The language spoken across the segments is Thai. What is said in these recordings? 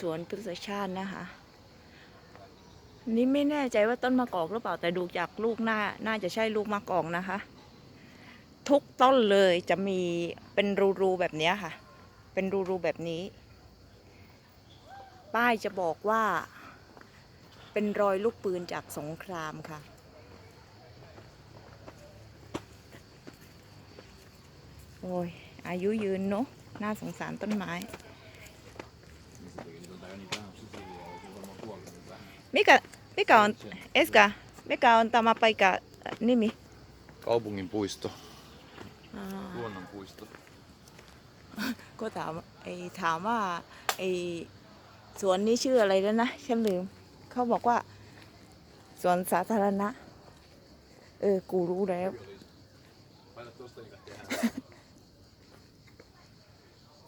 สวนพฤกษชาตินะคะ นี่ไม่แน่ใจว่าต้นมะกอกหรือเปล่าแต่ดูจากลูกหน้าน่าจะใช่ลูกมะกอกนะคะ ทุกต้นเลยจะมีเป็นรูๆแบบนี้ค่ะ เป็นรูๆแบบนี้ ป้ายจะบอกว่า เป็นรอยลูกปืนจากสงครามค่ะโอ้ยอายุยืนเนอะน่าสงสารต้นไม้ Mikä, mikä on, Eska, mikä on tämä paikka äh, nimi? Kaupungin puisto, Ah. luonnon puisto. ก็ถามไอ้ถามว่าไอ้สวนนี้ชื่ออะไรแล้วนะฉันลืม เขาบอกว่า สวนสาธารณะ เออ กูรู้แล้ว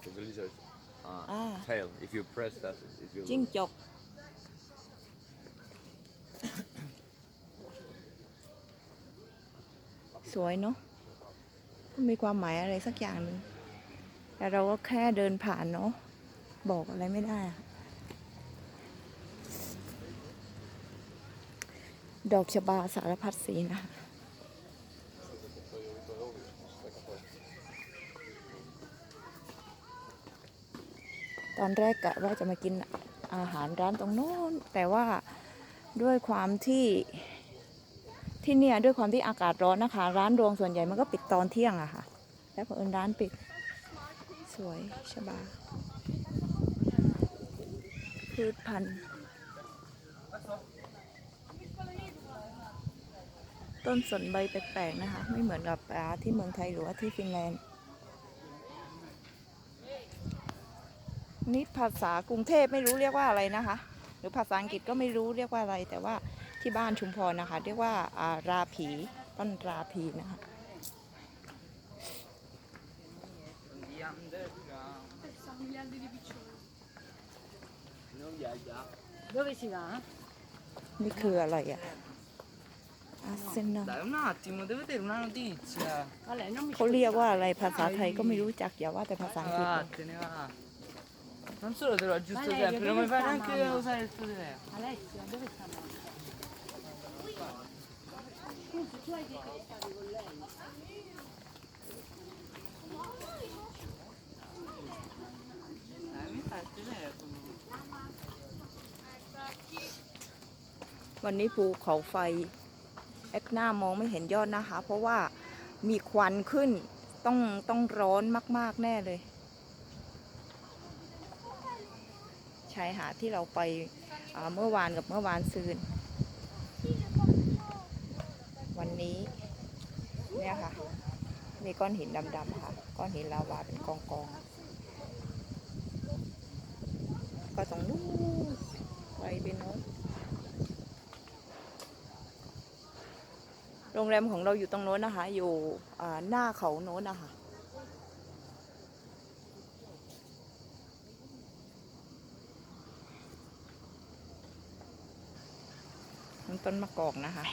The lizard. Uh, Ah. Tail. If you press that, it will. จิ้งจก สวยเนาะมีความหมายอะไรสักอย่างหนึ่งแต่เราก็แค่เดินผ่านเนาะบอกอะไรไม่ได้อะดอกชบาสารพัดสีนะคะตอนแรกกะว่าจะมากินอาหารร้านตรงโน้น แต่ว่าด้วยความที่ ที่เนี่ยด้วยความที่อากาศร้อนนะคะ ร้านรวงส่วนใหญ่มันก็ปิดตอนเที่ยงอะค่ะ แล้วพอเอิญร้านปิด สวยชบาพืชพันธุ์ต้นสนใบแปลกๆนะคะ ไม่เหมือนกับที่เมืองไทยหรือว่าที่ฟินแลนด์นี่ภาษากรุงเทพไม่รู้เรียกว่าอะไรนะคะ หรือภาษาอังกฤษก็ไม่รู้เรียกว่าอะไรแต่ว่า ที่บ้านชุมพรนะคะ เรียกว่าอ่าราผีต้นราผีนะคะ Dove si va? นี่คืออะไรอะอาเซนอ Dai, un attimo, devo vedere una notizia. A lei non mi เขาเรียกว่าอะไรภาษาไทยก็ไม่รู้จักอย่าว่าแต่ภาษาอังกฤษเลย Vattene, va. Non solo te lo aggiusto Valerio, sempre, non dove mi fai sta neanche mamma? usare il tuo telefono. Alessia, dove sta mamma? วันนี้ภูเขาไฟ แอคหน้ามองไม่เห็นยอดนะคะ เพราะว่ามีควันขึ้นต้องต้องร้อนมาก ๆ แน่เลย ชายหาดที่เราไปเมื่อวานกับเมื่อวานซืน วั นี้ เนี่ยค่ะ มีก้อนหินดำๆค่ะ ก้อนหินลาวาเป็นกองๆก็ตรงนู้นไปเป็นโน้นโรงแรมของเราอยู่ตรงโน้นนะคะ อยู่หน้าเขาโน้นนะคะมันต้นมะกอกนะคะ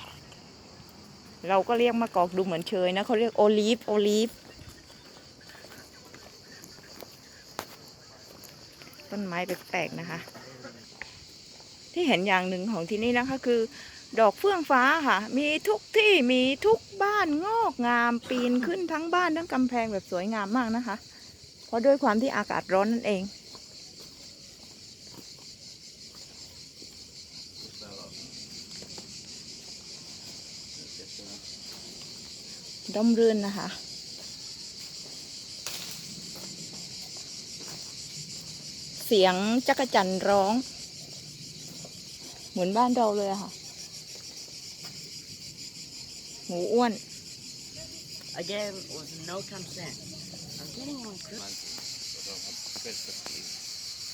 เราก็เรียกมะกอกดูเหมือนเชยนะเขาเรียกโอลีฟโอลีฟต้นไม้แปลกๆนะคะ ที่เห็นอย่างหนึ่งของที่นี่นะคะคือ ดอกเฟื่องฟ้าค่ะ มีทุกที่มีทุกบ้านงอกงามปีนขึ้นทั้งบ้านทั้งกำแพงแบบสวยงามมากนะคะ เพราะด้วยความที่อากาศร้อนนั่นเอง ร่มรื่นนะคะ เสียงจักรจันร้อง เหมือนบ้านเราเลยอะค่ะ หมูอ้วน Again, with no consent. I'm getting on Christmas.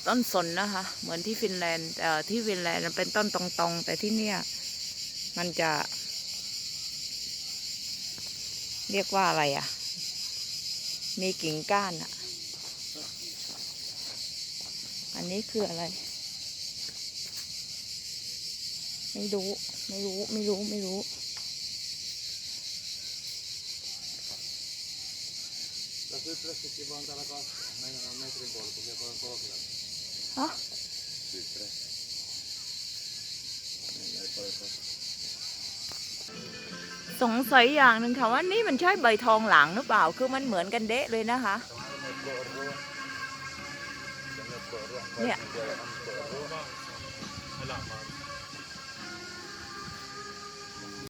ต้นสนนะคะ เหมือนที่ฟินแลนด์เอ่อที่ฟินแลนด์มันเป็นต้นตรงๆ แต่ที่เนี่ย มันจะ เรียกว่าอะไรอะ่ะ มีกิ่งก้านอะ่ะ อันนี้คืออะไร ไม่รู้ ไม่รู้ ไม่รู้ ไม่รู้ Tässä yksi สงสัยอย่างหนึ่งค่ะว่านี่มันใช่ใบทองหลังหรือเปล่า คือมันเหมือนกันเดะเลยนะคะ เนี่ย